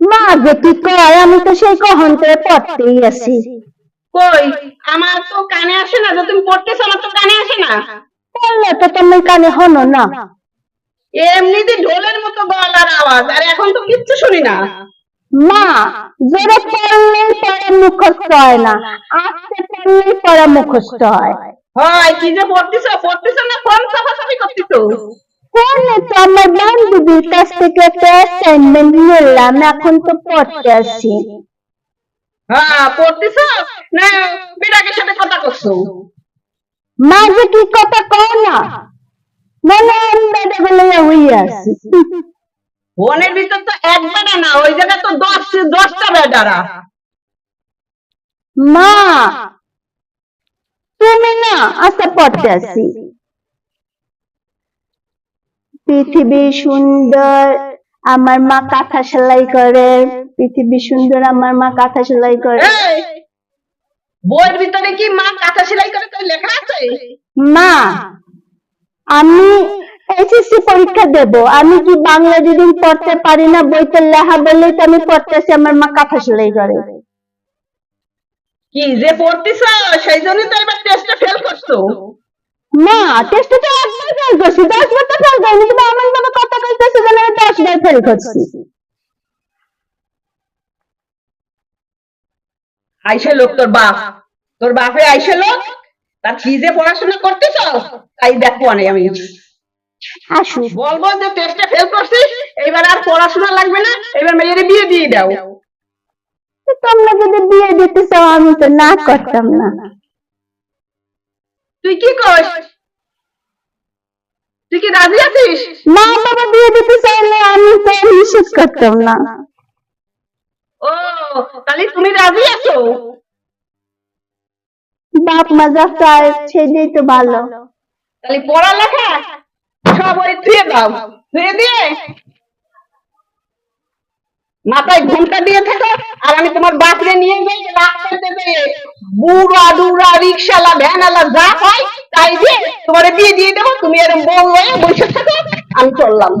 মা যে কি কয় আমি তো সেই কখন থেকে পড়তেই আছি। কই? আমার তো কানে আসে না যে তুমি পড়তেছ আমার তো কানে আসে না? পড়লে তো তুমি কানে হনো না। এমনিতে ঢোলের মতো গলার আওয়াজ আর এখন তো কিচ্ছু শুনি না। মা জোরে পড়লেই পড়া মুখস্থ হয় না আস্তে পড়লেই পড়া মুখস্থ হয়। হয় কি যে পড়তেছ পড়তেছ না ফোন সাফাসাফি করতেছ? ফোনে তো আমার বান্ধবীর কাছ থেকে একটা অ্যাসাইনমেন্ট নিলাম এখন তো পড়তে আসি হ্যাঁ পড়তেছ? না বিরাগের সাথে কথা করছ মা কি কথা কও না? মনে আমি বেটা বলে হইয়া আছি। ফোনের ভিতর তো এক বেড়া না ওই জায়গায় তো দশ দশটা বেডারা মা তুমি না আচ্ছা পড়তে আসি পৃথিবী সুন্দর আমার মা কাঁথা সেলাই করে। পৃথিবী সুন্দর আমার মা কাঁথা সেলাই করে। বইয়ের ভিতরে কি মা কাঁথা সেলাই করে তাই লেখা আছে? মা আমি এসএসসি পরীক্ষা দেব। আমি কি বাংলা রিডিং পড়তে পারি না বইতে লেখা বললেই তো আমি পড়তেছি আমার মা কাঁথা সেলাই করে। কি যে পড়তেছ সেই জন্য তো এবার টেস্টে ফেল করছ। মা টেস্টে তো ফেল করছি দশ বার তো ফেল করিনি কিন্তু আমার বাবা কত কইতেছে যেন আমি দশ বার ফেল করছি। আইসে লোক তোর বাপ। তোর বাপে আইসে লোক? তার কি যে পড়াশোনা করতেছ? তাই আমি। আসু বলব যে টেস্টে ফেল করছিস এবার আর পড়াশোনা লাগবে না এবার মেয়ের বিয়ে দিয়ে দাও। তোমরা যদি বিয়ে দিতে চাও আমি তো না করতাম না। তুই কি করিস তুই কি রাজি আছিস? মা বাবা বিয়ে দিতে চাইলে আমি তো নিষেধ করতাম না। ও তাহলে তুমি রাজি আছো? বাপ মা যা চায় সেটাই তো ভালো। তাহলে পড়ালেখা সব ওই ধুয়ে দাও ধুয়ে দিয়ে। মাথায় ঘুমটা দিয়ে থাকো আর আমি তোমার বাপরে নিয়ে গিয়ে রাস্তাতে বুড়া ডুরা রিক্সালা ভ্যানালা যা হয় তাই দিয়ে তোমার বিয়ে দিয়ে দেবো তুমি এরকম বউ হয়ে বসে থাকো আমি চললাম।